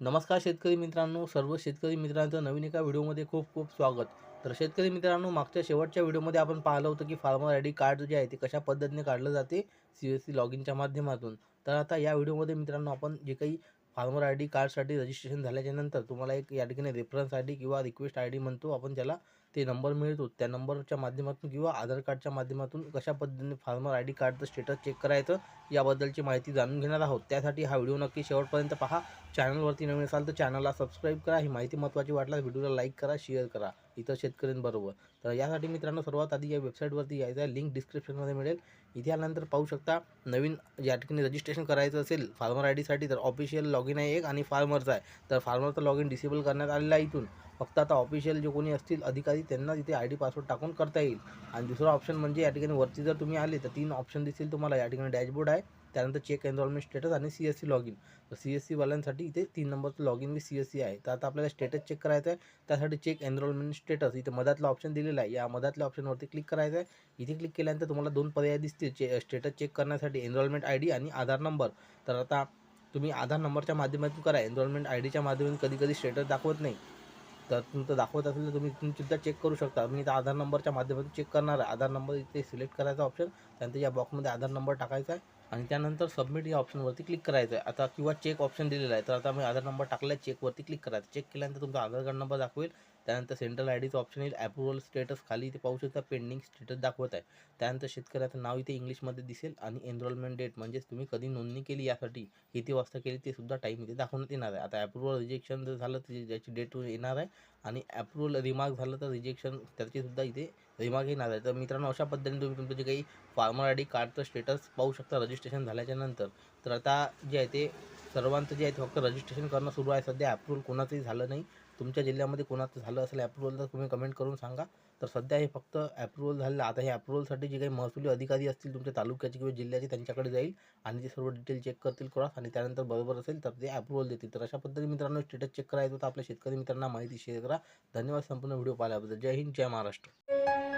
नमस्कार शेतकरी मित्रांनो सर्व शेतकरी मित्रांचं नवीन एका व्हिडिओमध्ये खूप खूप स्वागत. तर शेतकरी मित्रांनो मागच्या शेवटच्या व्हिडिओमध्ये आपण पाहिलं होतं की फार्मर आय डी कार्ड जे आहे ते कशा पद्धतीने काढलं जाते? सी एस सी लॉगिनच्या माध्यमातून. तर आता या व्हिडिओमध्ये मित्रांनो आपण जे काही फार्मर आय डी कार्डसाठी रजिस्ट्रेशन झाल्याच्यानंतर तुम्हाला एक या ठिकाणी रेफरन्स आय डी किंवा रिक्वेस्ट आय डी म्हणतो आपण ज्याला ते नंबर मिळतो त्या नंबरच्या माध्यमातून किंवा आधार कार्डच्या माध्यमातून कशा पद्धतीने फार्मर आय डी कार्डचं स्टेटस चेक करायचं याबद्दलची माहिती जाणून घेणार आहोत. त्यासाठी हा व्हिडिओ नक्की शेवटपर्यंत पहा. चॅनलवरती नवीन असाल तर चॅनलला सबस्क्राईब करा. ही माहिती महत्त्वाची वाटल्यास व्हिडिओला लाईक करा शेअर करा. इतर शेतकऱ्यांबरोबर तर यासाठी मित्रांनो सर्वात आधी या वेबसाईटवरती यायचं आहे लिंक डिस्क्रिप्शनमध्ये मिळेल. इथे आल्यानंतर पाहू शकता नवीन या ठिकाणी रजिस्ट्रेशन करायचं असेल फार्मर आय डीसाठी तर ऑफिशियल लॉगिन आहे एक आणि फार्मरचा आहे. तर फार्मरचं लॉगिन डिसेबल करण्यात आलेलं आहे इथून. फक्त आता ऑफिशियल जे कोणी असतील अधिकारी त्यांना तिथे आय डी पासवर्ड टाकून करता येईल. आणि दुसरा ऑप्शन म्हणजे या ठिकाणी वरती जर तुम्ही आले तर तीन ऑप्शन दिसतील तुम्हाला. या ठिकाणी डॅशबोर्ड आहे त्यानंतर चेक एनरोलमेंट स्टेटस आणि C S C log in तर सी एस सीवाल्यांसाठी इथे तीन नंबरचं log in with C S C आहे. तर आता आपल्याला स्टेटस चेक करायचं आहे. त्यासाठी चेक एनरोलमेंट स्टेटस इथे मधातला ऑप्शन दिलेला आहे. या मधातल्या ऑप्शनवरती क्लिक करायचं आहे. इथे क्लिक केल्यानंतर तुम्हाला दोन पर्याय दिसतील. चे स्टेटस चेक करण्यासाठी एनरोलमेंट आय डी आणि आधार नंबर तर आता तुम्ही आधार नंबरच्या माध्यमातून करा. एनरोलमेंट आय डीच्या माध्यमातून कधी कधी स्टेटस दाखवत नाही. तर तुमचं दाखवत असेल तर तुम्ही तुम्ही सुद्धा चेक करू शकता. मी आता आधार नंबरच्या माध्यमातून चेक करणार आहे. आधार नंबर इथे सिलेक्ट करायचा ऑप्शन त्यानंतर या बॉक्समध्ये आधार नंबर टाकायचा आहे आणि त्यानंतर सबमिट या ऑप्शनवरती क्लिक करायचं आहे. आता किंवा चेक ऑप्शन दिलेला आहे. तर आता मी आधार नंबर टाकला आहे चेकवरती क्लिक करायचं चेक केल्यानंतर तुमचा आधार कार्ड नंबर दाखवेल. त्यानंतर सेंट्रल आय डीचं ऑप्शन येईल. अप्रुव्हल स्टेटस खाली इथे पाहू शकता. पेंडिंग स्टेटस दाखवत आहे. त्यानंतर शेतकऱ्याचं नाव इथे इंग्लिशमध्ये दिसेल आणि एनरोलमेंट डेट म्हणजेच तुम्ही कधी नोंदणी केली यासाठी किती वाजता केली ते सुद्धा टाईम इथे दाखवण्यात येणार आहे. आता अप्रुव्हल रिजेक्शन जर झालं तर ज्याची डेट येणार आहे. आणि अप्रुव्हल रिमार्क झालं तर रिजेक्शन त्याचीसुद्धा इथे रिमार्क येणार आहे. तर मित्रांनो अशा पद्धतीने तुम्ही तुमचं जे काही फार्मर आय डी कार्डचं स्टेटस पाहू शकता रजिस्ट्रेशन झाल्याच्यानंतर. तर आता जे आहे ते सर्वांचं जे आहे ते फक्त रजिस्ट्रेशन करणं सुरू आहे. सध्या अप्रुव्हल कोणाचंही झालं नाही. तुमच्या जिल्ह्यामध्ये कोणाचं झालं असेल अप्रुव्हल तर तुम्ही कमेंट करून सांगा. तर सध्या हे फक्त अप्रुव्हल झालेलं आता हे अप्रुव्हलसाठी जे काही महसुली अधिकारी असतील तुमच्या तालुक्याचे किंवा जिल्ह्याचे त्यांच्याकडे जाईल आणि ते सर्व डिटेल चेक करतील क्रॉस आणि त्यानंतर बरोबर असेल तर ते अप्रुव्हल देतील. तर अशा पद्धतीने मित्रांनो स्टेटस चेक करायचं होतं. आपल्या शेतकरी मित्रांना माहिती शेअर करा. धन्यवाद संपूर्ण व्हिडिओ पाहिल्याबद्दल. जय हिंद जय महाराष्ट्र.